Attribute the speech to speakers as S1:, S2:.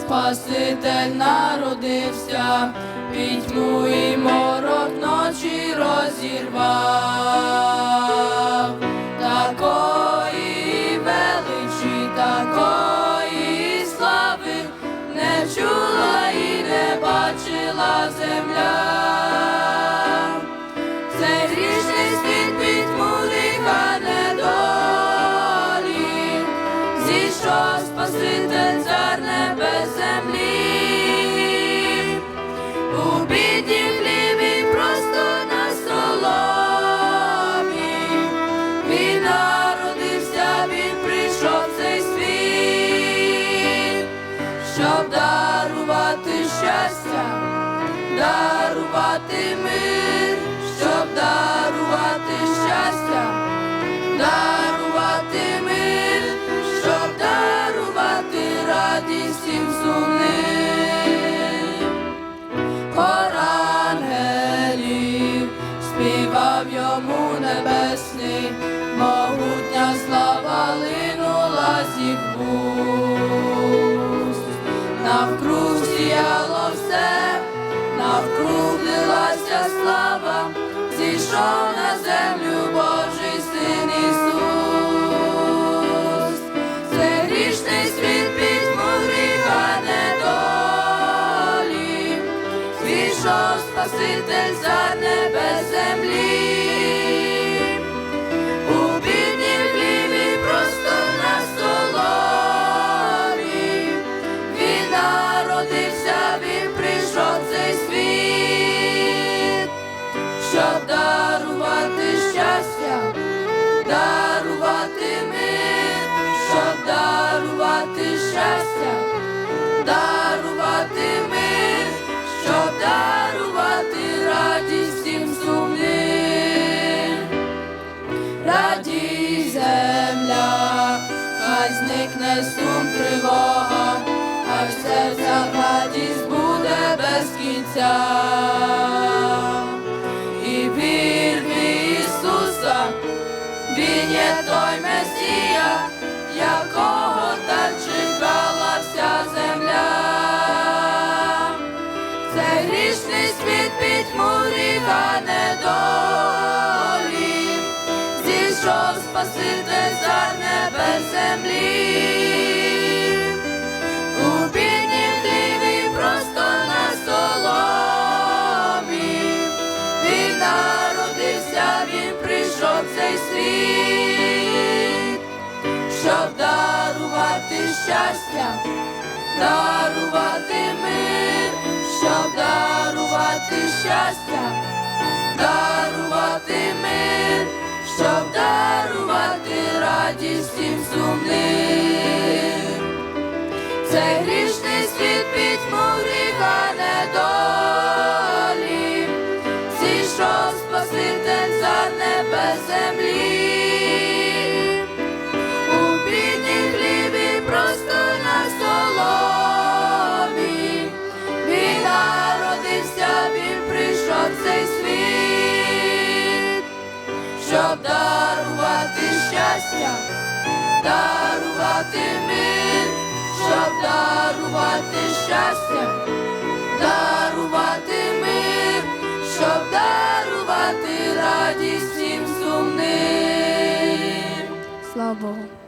S1: Спаситель народився, пітьму і морок ночі розірвав, такої величі, такої слави не чула і не бачила земля. Спаситель дарувати мир, щоб дарувати щастя, дарувати мир, щоб дарувати радість всім сумним. Хор ангелів співав йому небесний, могутня слава линула з зійшов на землю Божий син Ісус. Це грішний світ пітьму гріха недолі, зійшов Спаситель за дарувати мир, щоб дарувати щастя, дарувати мир, щоб дарувати радість всім сумним. Радій земля, хай зникне сум тривога, хай в серцях радість буде без кінця. Він є той Месія, якого так чекала вся земля. Це грішний світ підмурів, а не недолі, зійшов Спаситель за небес землі. Щастя, дарувати мир, щоб дарувати щастя, дарувати мир, щоб дарувати радість всім сумним. Це грішний світ пітьму гріха недолі, зійшов Спаситель за небес землі. Щастя, дарувати мир, щоб дарувати щастя, дарувати мир, щоб дарувати радість всім сумним.
S2: Слава Богу.